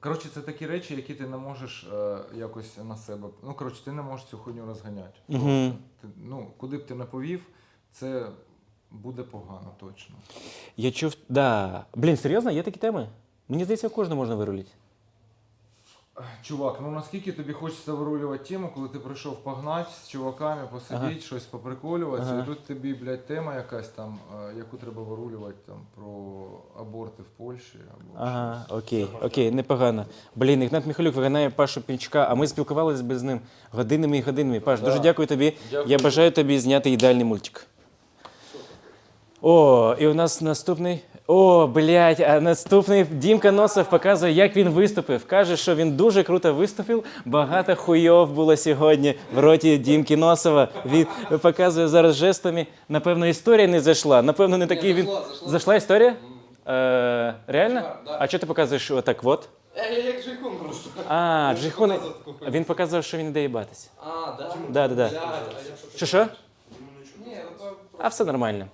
Коротше, це такі речі, які ти не можеш е, якось на себе. Ну, коротше, ти не можеш цю хуйню розганяти. Угу. Ти, ну, куди б ти не повів, це буде погано точно. Я чув. Да. Блін, серйозно, є такі теми? Мені здається, кожного можна вирулити. Чувак, ну наскільки тобі хочеться вирулювати тему, коли ти прийшов погнати з чуваками, посидіти, Ага. щось поприколюватися, Ага. і тут тобі, блядь, тема якась там, е, яку треба вирулювати там про аборти в Польщі або Ага, щось. окей, окей, непогано. Блін, Ігнат Міхалюк виганяє Пашу Пінчука, а ми спілкувалися без ним годинами і годинами. Паш, дуже дякую тобі. Дякую. Я бажаю тобі зняти ідеальний мультик. О, і у нас наступний. О, блядь, а наступний Дімка Носов показує, як він виступив. Каже, що він дуже круто виступив. Багато хуйов було сьогодні в роті Дімки Носова. Він показує зараз жестами. Напевно, історія не зайшла. Напевно, не такий він. зайшла, зайшла. Зайшла історія? Е, реально? Да. А що ти показуєш отак от? Я, я як Джейкон просто. А, показував хуйню. він показав, що він іде їбатися. А, да? Да, да, да. Блядь, а я що Що що? Ні, ну то... А все нормально.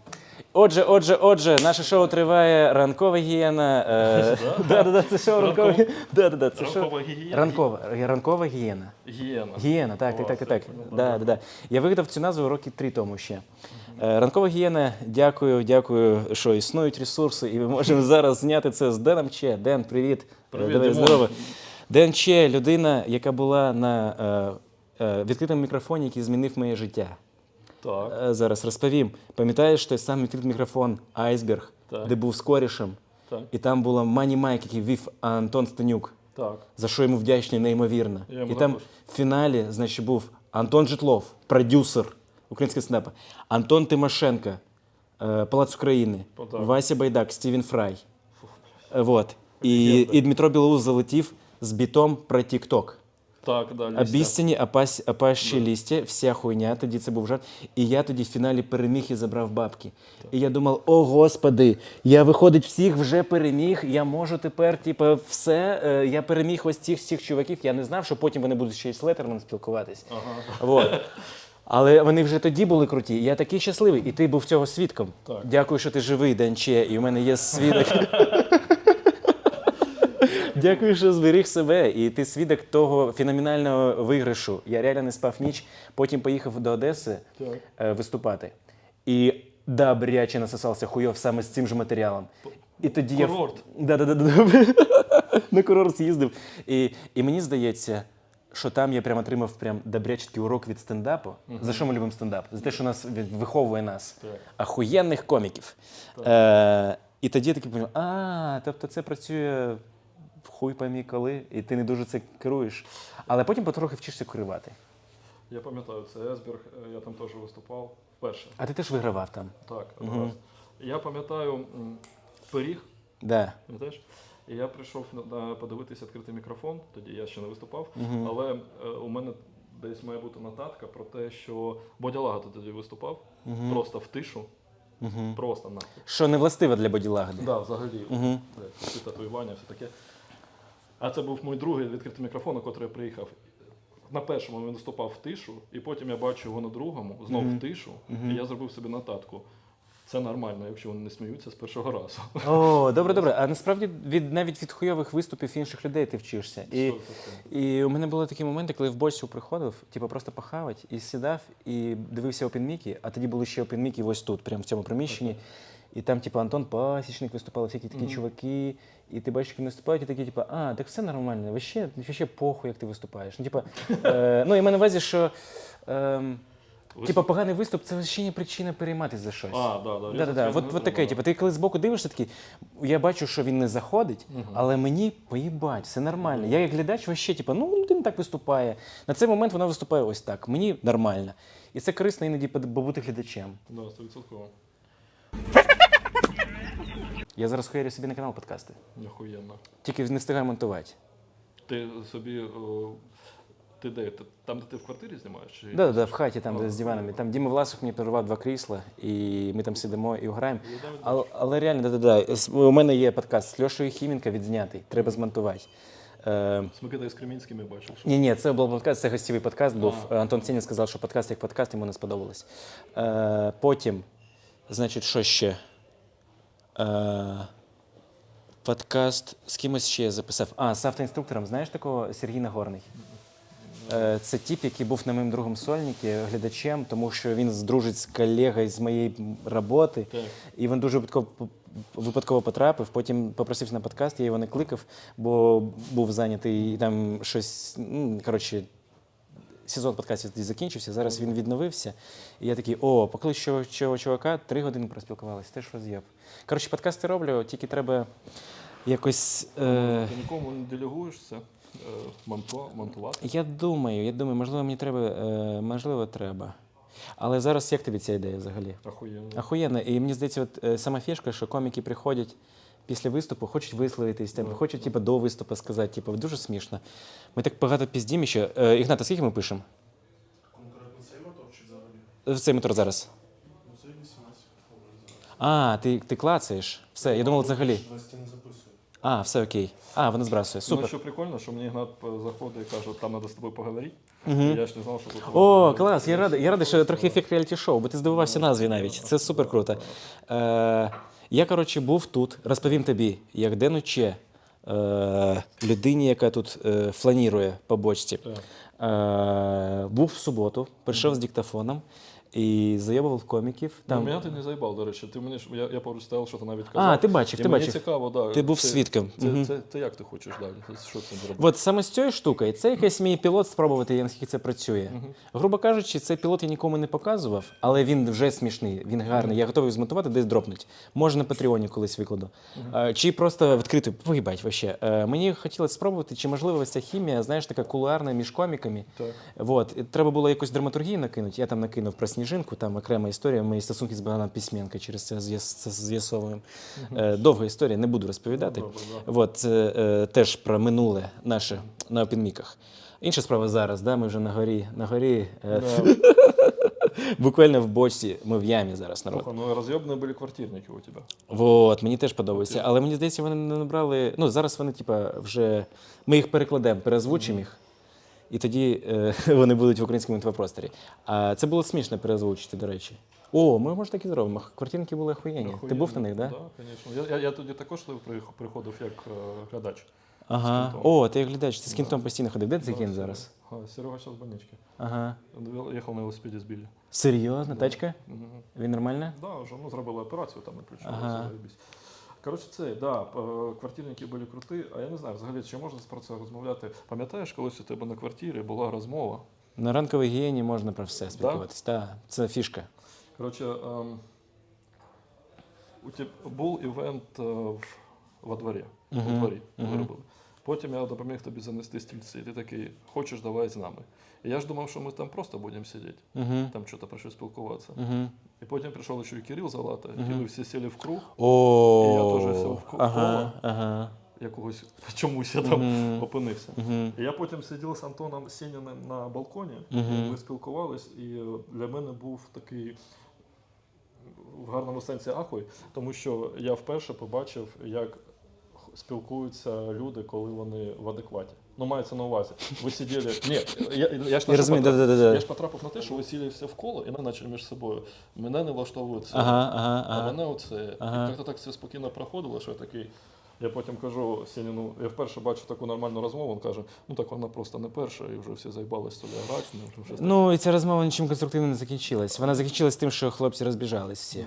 Отже, отже, отже, наше шоу триває ранкова гієна. Е, да, да, да, це шоу ранкова гієна. Да, да, да, це шоу. Ранкова гігієна. Ранкова, ранкова гієна. Гієна. Гієна, так, так, так, так. Да, да, да. Я вигадав цю назву роки три тому ще. Е, Ранкова гієна, дякую, дякую, що існують ресурси, і ми можемо зараз зняти це з Деном Че. Ден, привіт. Е, Привіт, Давай, Димон. здорово. Ден Че, людина, яка була на е, е, відкритому мікрофоні, який змінив моє життя. Так. Е, Зараз розповім. Пам'ятаєш той самий відкритий мікрофон Айсберг, Так. де був з корішем, Так. і там була Мані Майк, який вів Антон Стенюк, Так. за що йому вдячний неймовірно. Я І там в фіналі, значить, був Антон Житлов, продюсер українського снепа, Антон Тимошенко, е, Палац України, так. Вася Байдак, Стівен Фрай. Е, Вот. І, і Дмитро Білоус залетів з бітом про Тік-Ток. Так, да. Обіцяні, опас, опащі лістя, вся хуйня, тоді це був жарт. І я тоді в фіналі переміг і забрав бабки. І я думав, о господи, я виходить всіх вже переміг, я можу тепер, типу, все, е, я переміг ось цих всіх чуваків. Я не знав, що потім вони будуть ще й з Летерман спілкуватись. Ага. Вот. Але вони вже тоді були круті. Я такий щасливий, і ти був цього свідком. Так. Дякую, що ти живий, Денче, і у мене є свідок. Дякую, що зберіг себе. І ти свідок того феноменального виграшу. Я реально не спав ніч, потім поїхав до Одеси е, виступати. І да, бряче насосався хуйов саме з цим же матеріалом. І тоді Курорт. я да, да, да, да. на курорт з'їздив. І, і мені здається, що там я прям отримав прям добрячий урок від стендапу. За що ми любимо стендап? За те, що нас від- виховує нас ахуєнних коміків. Е, і тоді я такий поняв, а, тобто це працює хуй поймі коли, і ти не дуже це керуєш. Але потім потрохи вчишся керувати. Я пам'ятаю, це Есберг, е, я там теж виступав вперше. А ти теж вигравав там. Так, раз. Я пам'ятаю м, пиріг, Да. пам'ятаєш? І я прийшов на, на подивитися відкритий мікрофон, тоді я ще не виступав, але е, у мене десь має бути нотатка про те, що Бодя Лагата тоді виступав, просто в тишу, просто нахуй. Що не властиво для боділагоди. Да, взагалі. Ці татуювання, все таке. А це був мій другий відкритий мікрофон, на котрий я приїхав. На першому він виступав в тишу, і потім я бачу його на другому, знов в тишу, і я зробив собі нотатку. Це нормально, якщо вони не сміються з першого разу. О, добре, добре. А насправді від навіть від хуйових виступів інших людей ти вчишся. І, і у мене були такі моменти, коли в босю приходив, типу просто похавать, і сідав, і дивився опінміки, а тоді були ще опінміки ось тут, прямо в цьому приміщенні. І там, типу, Антон Пасічник виступали, всякі такі чуваки, і ти бачиш, як вони виступають, і такі, типу, а, так все нормально, вообще, вообще похуй, як ти виступаєш. Ну, типу, е, ну і мене на увазі, що. Е, Типа поганий виступ це ще не причина перейматися за щось. А, да, да. Да, да, да. От, от таке, типу, ти коли збоку дивишся, такий, я бачу, що він не заходить, але мені поїбать, все нормально. Я як глядач вообще, типу, ну людина так виступає. На цей момент вона виступає ось так. Мені нормально. І це корисно іноді побути глядачем. Да, 100%. Я зараз хуярю собі на канал подкасти. Охуєнно. Тільки не встигаю монтувати. Ти собі. о, Ти де? Там, де ти в квартирі знімаєш? Чи... Да, да, в хаті, там, де з диванами. Там Діма Власов мені подарував два крісла, і ми там сидимо і граємо. Але, але реально, да, да, да. У мене є подкаст з Льошею Хіменко відзнятий. Треба змонтувати. Е, З Микитою Скремінським я бачив. що- Ні, ні, це був подкаст, це гостєвий подкаст був. Антон Сінін сказав, що подкаст як подкаст йому не сподобалось. Е, потім, значить, що ще? Е, подкаст з кимось ще записав. А, з автоінструктором, знаєш такого Сергій Нагорний? Е, Це тип, який був на моєму другому сольнику, глядачем, тому що він здружить з колегою з моєї роботи. І він дуже випадково, випадково потрапив. Потім попросив на подкаст, я його не кликав, бо був зайнятий і там щось. ну, Коротше, сезон подкастів тоді закінчився. Зараз він відновився. І я такий: о, поклич цього, чувака, три години проспілкувалися. Теж роз'єб. Коротше, подкасти роблю, тільки треба якось. Е... Ти нікому не делегуєш це е, монтувати. Я думаю, я думаю, можливо, мені треба, е, можливо, треба. Але зараз як тобі ця ідея взагалі? Ахуєнно. Охуєнно. І мені здається, от е, сама фішка, що коміки приходять після виступу, хочуть висловитись, там, хочуть типу, до виступу сказати, типу, дуже смішно. Ми так багато піздім ще. Е, Ігната, скільки ми пишемо? Конкретно цей мотор чи взагалі? В цей мотор зараз. Ну це 18. А, ти, ти клацаєш. Все, я думав взагалі. А, все окей. А, воно збрасує. Ну, Супер. що прикольно, що мені Ігнат е, заходить і каже, там треба з тобою поговорити. Я ж не знав, що тут. О, клас! Я радий, я радий, що трохи ефект реаліті-шоу, бо ти здивувався назві навіть. Це супер круто. Е, я, коротше, був тут, розповім тобі, як денуче е, людині, яка тут е, фланірує по бочці. Е, був в суботу, прийшов з диктофоном і заєбував коміків. Там... Там... мене ти не заїбав, до речі. Ти мені ж я, я поруч стояв, що ти навіть казав. А, ти бачив, І ти мені бачив. цікаво, да. Ти був свідком. Це, Мгм. це, це, як ти хочеш далі? Що це зробити? От саме з цією штукою, це якийсь мій пілот спробувати, наскільки це працює. Грубо кажучи, цей пілот я нікому не показував, але він вже смішний, він гарний. Я готовий змонтувати, десь дропнуть. Може на Патреоні колись викладу. Е, Чи просто відкрито, поїбать вообще. Е, Мені хотілося спробувати, чи можливо ось ця хімія, знаєш, така кулуарна між коміками. Так. Вот. І треба було якусь драматургію накинути. Я там накинув про сніжинку, там окрема історія. Мої стосунки з Богданом Письменко через це з'ясовуємо. Е, Довга історія, не буду розповідати. Вот, це е, теж про минуле наше на опінміках. Інша справа зараз, да, ми вже на горі, на горі е, буквально в бочці, ми в ямі зараз народ. Ну роз'єбні були квартирники у тебе. Вот, мені теж подобається. Але мені здається, вони не набрали. Ну, зараз вони, типа, вже. Ми їх перекладемо, перезвучимо їх, і тоді е, вони будуть в українському інфопросторі. А це було смішно перезвучити, до речі. О, ми може так і зробимо. Квартирники були охуєнні. Ти був на них, так? Да? Так, звісно. Я, я, я тоді також приходив як е, глядач. Ага. О, ти як глядач, ти з кінтом постійно ходив. Де цей кінт зараз? А, Серега зараз в больничці. Ага. Їхав на велосипеді збили. Серйозно, тачка? Він нормально? Да, вже ну, зробили операцію там на плечо. Ага. Коротше, це, да, квартирники були круті, а я не знаю, взагалі, чи можна про це розмовляти. Пам'ятаєш, колись у тебе на квартирі була розмова. На ранковій гігієні можна про все спілкуватися. Да? Да, це фішка. Коротше, ем, у тебе був івент е, в, во дворі. Мгм, У дворі мгм. ми робили. Потім я допоміг тобі занести стільці. Ти такий, хочеш, давай з нами. І я ж думав, що ми там просто будемо сидіти, Угу. там щось про щось спілкуватися. Угу. І потім прийшов ще і Кирил Залата, і ми всі сіли в круг, О, І я теж сів в коло. ага, ага. якогось чомусь я там Мгм. опинився. Угу. І я потім сидів з Антоном Сініним на балконі, Мгм. ми спілкувались, і для мене був такий в гарному сенсі ахуй, тому що я вперше побачив, як спілкуються люди, коли вони в адекваті. Ну, мається на увазі. Ви сиділи. Ні, я, я ж Я розумію, потрапив? да-да-да. Я ж потрапив на те, що ви сіли все в коло, і ми почали між собою. Мене не влаштовує це. Ага, ага, А ага. мене оце. Ага. І як-то так все спокійно проходило, що я такий. Я потім кажу Сініну, я вперше бачу таку нормальну розмову, він каже, ну так вона просто не перша, і вже всі заїбались туди грати, ну, вже. Ну і ця розмова нічим конструктивним не закінчилась. Вона закінчилась тим, що хлопці розбіжались всі.